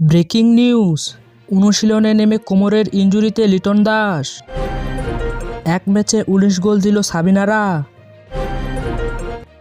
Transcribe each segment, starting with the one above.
Breaking news. অনুশীলনে নেমে কোমরের ইঞ্জুরিতে লিটন দাস। এক ম্যাচে উনিশ গোল দিল সাবিনারা।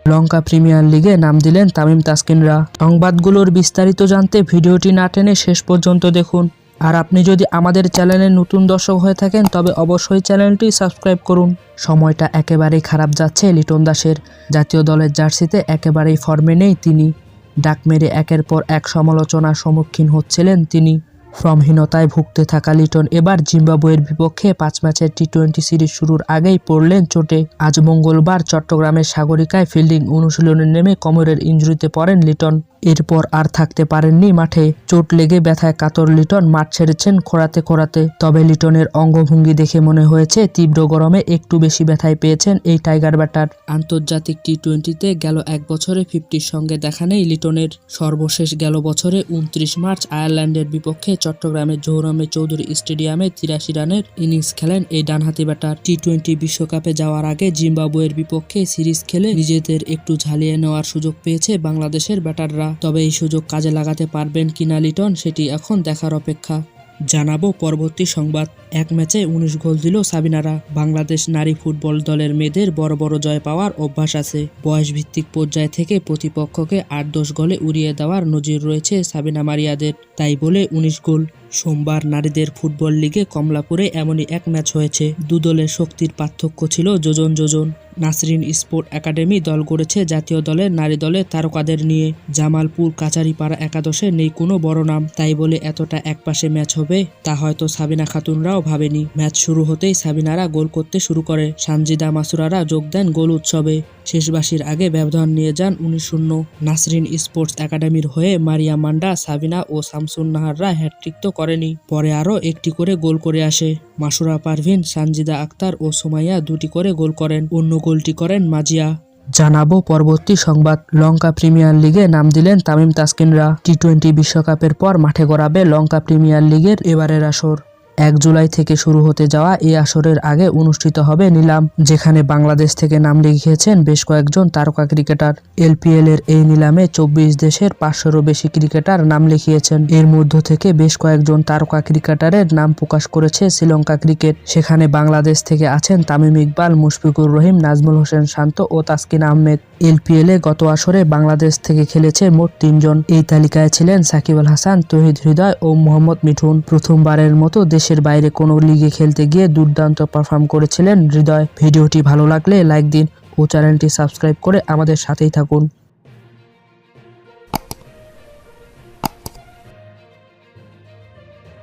লঙ্কা প্রিমিয়ার লিগে নাম দিলেন তামিম তাসকিনরা। সংবাদগুলোর বিস্তারিত জানতে ভিডিওটি না টেনে শেষ পর্যন্ত দেখুন। আর আপনি যদি আমাদের চ্যানেলে নতুন দর্শক হয়ে থাকেন, তবে অবশ্যই চ্যানেলটি সাবস্ক্রাইব করুন। সময়টা একেবারেই খারাপ যাচ্ছে লিটন দাসের। জাতীয় দলের জার্সিতে একেবারেই ফর্মে নেই তিনি। ডাক মেরে একের পর এক সমালোচনার সম্মুখীন হচ্ছিলেন তিনি। ফর্মহীনতায় ভুগতে থাকা লিটন এবার জিম্বাবুয়ের বিপক্ষে পাঁচ ম্যাচের টি টোয়েন্টি সিরিজ শুরুর আগেই পড়লেন চোটে। আজ মঙ্গলবার চট্টগ্রামের সাগরিকায় ফিল্ডিং অনুশীলনে নেমে কোমরের ইঞ্জুরিতে পড়েন লিটন। এরপর আর থাকতে পারেননি মাঠে। চোট লেগে ব্যথায় কাতর লিটন মাঠ ছেড়েছেন খোড়াতে খোড়াতে তবে লিটনের অঙ্গভঙ্গি দেখে মনে হয়েছে, তীব্র গরমে একটু বেশি ব্যথায় পেয়েছেন এই টাইগার ব্যাটার। আন্তর্জাতিক টি টোয়েন্টিতে গেল এক বছরে ফিফটির সঙ্গে দেখা নেই লিটনের। সর্বশেষ গেল বছরে উনত্রিশ মার্চ আয়ারল্যান্ডের বিপক্ষে চট্টগ্রামের জৌরামে চৌধুরী স্টেডিয়ামে তিরাশি রানের ইনিংস খেলেন এই ডানহাতি ব্যাটার। টি টোয়েন্টি বিশ্বকাপে যাওয়ার আগে জিম্বাবুয়ের বিপক্ষে সিরিজ খেলে নিজেদের একটু ঝালিয়ে নেওয়ার সুযোগ পেয়েছে বাংলাদেশের ব্যাটাররা। তবে এই সুযোগ কাজে লাগাতে পারবেন কিনা লিটন, সেটি এখন দেখার অপেক্ষা। জানাব পরবর্তী সংবাদ। এক ম্যাচে উনিশ গোল দিল সাবিনারা। বাংলাদেশ নারী ফুটবল দলের মেয়েদের বড় বড় জয় পাওয়ার অভ্যাস আছে। বয়স ভিত্তিক পর্যায় থেকে প্রতিপক্ষকে আট দশ গোলে উড়িয়ে দেওয়ার নজির রয়েছে সাবিনা মারিয়াদের। তাই বলে উনিশ গোল। সোমবার নারীদের ফুটবল লিগে কমলাপুরে এমনই এক ম্যাচ হয়েছে। দু দলের শক্তির পার্থক্য ছিল যোজন যোজন। নাসরিন স্পোর্ট একাডেমি দল গড়েছে জাতীয় দলের নারী দলের তারকাদের নিয়ে। জামালপুর কাচারিপাড়া একাদশে নেই কোনো বড় নাম। তাই বলে এতটা একপাশে ম্যাচ হবে, তা হয়তো সাবিনা খাতুনরাও ভাবেনি। ম্যাচ শুরু হতেই সাবিনারা গোল করতে শুরু করে। সানজিদা মাসুরারা যোগ দেন গোল উৎসবে। শেষবাসীর আগে ব্যবধান নিয়ে যান উনিশ শূন্য। নাসরিন স্পোর্টস একাডেমির হয়ে মারিয়া মান্ডা, সাবিনা ও শামসুন নাহাররা হ্যাট্রিক তো করেনি। পরে আরও একটি করে গোল করে আসে। মাসুরা পারভিন, সানজিদা আক্তার ও সোমাইয়া দুটি করে গোল করেন। অন্য গোলটি করেন মাজিয়া। জানাব পরবর্তী সংবাদ। লঙ্কা প্রিমিয়ার লিগে নাম দিলেন তামিম তাসকিনরা। টি টোয়েন্টি বিশ্বকাপের পর মাঠে গড়াবে লঙ্কা প্রিমিয়ার লিগের এবারের আসর। এক জুলাই থেকে শুরু হতে যাওয়া এই আসরের আগে অনুষ্ঠিত হবে নিলাম, যেখানে বাংলাদেশ থেকে নাম লিখিয়েছেন বেশ কয়েকজন তারকা ক্রিকেটার। এলপিএল এর এই নিলামে চব্বিশ দেশের পাঁচশোরও বেশি ক্রিকেটার নাম লিখিয়েছেন। এর মধ্য থেকে বেশ কয়েকজন তারকা ক্রিকেটারের নাম প্রকাশ করেছে শ্রীলঙ্কা ক্রিকেট। সেখানে বাংলাদেশ থেকে আছেন তামিম ইকবাল, মুশফিকুর রহিম, নাজমুল হোসেন শান্ত ও তাসকিন আহমেদ। এলপিএল গত আসরে বাংলাদেশ থেকে খেলেছে মোট তিনজন। এই তালিকায় ছিলেন সাকিব আল হাসান, তহিদ হৃদয় ও মোহাম্মদ মিঠুন। প্রথমবারের মতো দেশের বাইরে কোনো লিগে খেলতে গিয়ে দুর্দান্ত পারফর্ম করেছিলেন হৃদয়। ভিডিওটি ভালো লাগলে লাইক দিন ও চ্যানেলটি সাবস্ক্রাইব করে আমাদের সাথেই থাকুন।